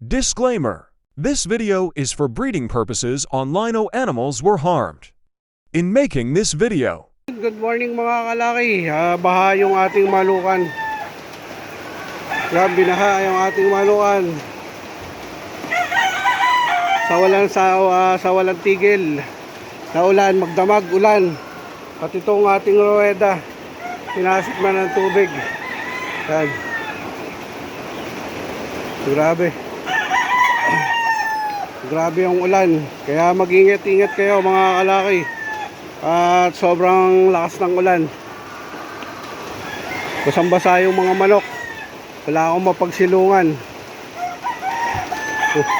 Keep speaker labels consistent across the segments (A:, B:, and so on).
A: Disclaimer This video is for breeding purposes on lino animals were harmed. In making this video,
B: Good morning mga kalaki. Ah, baha yung ating malukan. Yan, binaha yung ating malukan. Sa walang sa, ah, sa walang tigil. Na ulan, magdamag ulan. At itong ating rueda, pinasok na ng tubig. Yan. Grabe. Grabe ang ulan. Kaya mag-ingat-ingat kayo mga kalaki. At sobrang lakas ng ulan. Basang-basa yung mga manok. Wala akong mapagsilungan. Pu-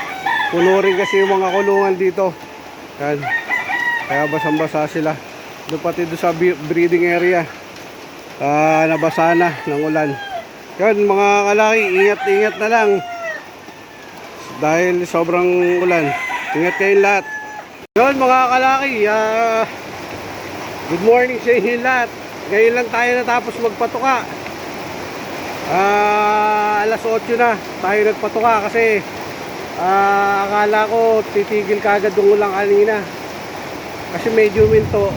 B: Puno rin kasi yung mga kulungan dito. Yan. Kaya basang-basa sila. Doon pati doon sa breeding area. Ah, nabasa na ng ulan. Yan mga kalaki, ingat-ingat na lang. Dahil sobrang ulan. Ingat kayong lahat. Yun mga kalaki, ah, Good morning sa inyo lahat. Ngayon lang tayo natapos magpatuka. Ah, alas 8 na tayo nagpatuka kasi ah, akala ko titigil kagad yung ulang kanina. Kasi medyo minto.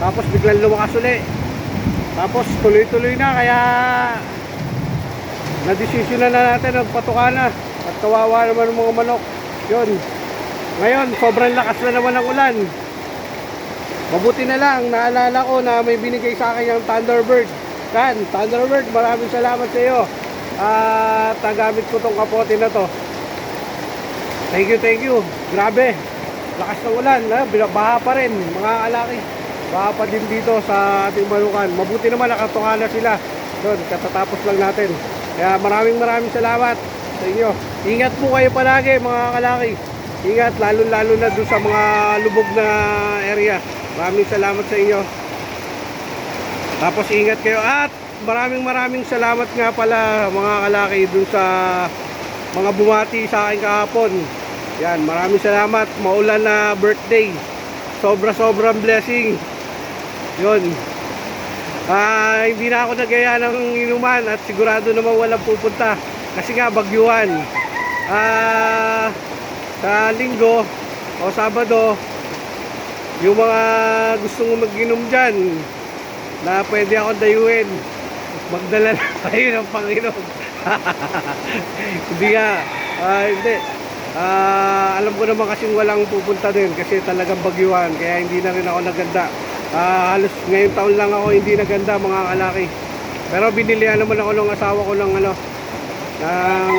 B: Tapos biglang lumakas uli. Tapos tuloy-tuloy na kaya na-decision na, na natin magpatuka na. At kawawa naman ng mga manok. Yun. Ngayon, sobrang lakas na naman ng ulan. Mabuti na lang, naalala ko na may binigay sa akin yung Thunderbird. Kan, Thunderbird, maraming salamat sa iyo. At nagamit ko tong kapote na to. Thank you, thank you. Grabe. Lakas ng ulan, ha? baha pa rin, mga alaki. Baha pa din dito sa ating malukan. Mabuti naman nakatuka na sila. Doon, katatapos lang natin. Kaya maraming maraming salamat sa inyo. Ingat po kayo palagi, mga kalaki. Ingat, lalo-lalo na doon sa mga lubog na area. Maraming salamat sa inyo. Tapos ingat kayo at maraming maraming salamat nga pala mga kalaki dun sa mga bumati sa akin kahapon. Yan, maraming salamat. Maulan na birthday. Sobra sobrang blessing. Yun. Ah, hindi na ako nagaya ng inuman at sigurado naman walang pupunta kasi nga bagyuhan. Ah, sa linggo o sabado yung mga gustong mag-inom dyan na pwede ako dayuin magdala na kayo ng Panginoon hindi nga ah, hindi. Ah, alam ko naman kasing walang pupunta din kasi talagang bagyuhan kaya hindi na rin ako naganda. Ah, halos ngayong taon lang ako hindi naganda mga kalaki. Pero binilihan naman ako ng asawa ko ng ano ng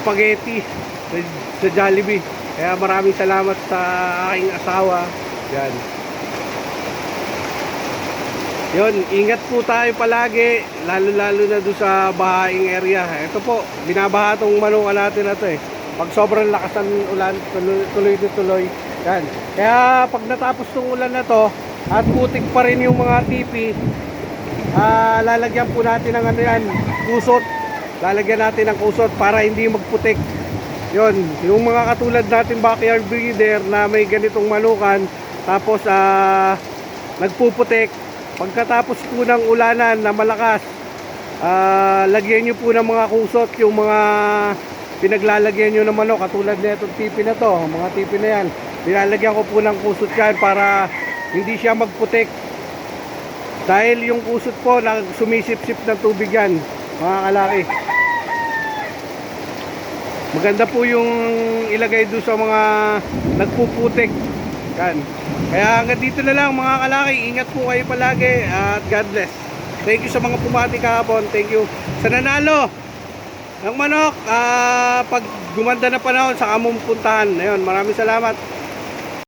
B: spaghetti sa, sa Jollibee kaya maraming salamat sa aking asawa. Yan. Yun, ingat po tayo palagi, lalo-lalo na doon sa bahaing area. Ito po, binabaha tong manuka natin na to eh. Pag sobrang lakas ng ulan, tuloy na tuloy. Yan. Kaya pag natapos tong ulan na to, at putik pa rin yung mga tipi, ah, lalagyan po natin ng ano yan, kusot. Lalagyan natin ng kusot para hindi magputik. Yon, yung mga katulad natin backyard breeder na may ganitong manukan tapos ah nagpuputik. Pagkatapos po ng ulanan na malakas ah lagyan nyo po ng mga kusot yung mga pinaglalagyan nyo ng manok. Katulad na itong tipi na to mga tipi na yan. Nilalagyan ko po ng kusot yan para hindi siya magputik. Dahil yung kusot po sumisip-sip ng tubig yan mga kalaki Maganda po yung ilagay doon sa mga nagpuputik. Yan. Kaya hanggang dito na lang mga kalaki. Ingat po kayo palagi at God bless. Thank you sa mga pumati kahapon. Thank you sa nanalo ng manok. ah, pag gumanda na panahon sa among puntahan. Ayun, maraming salamat.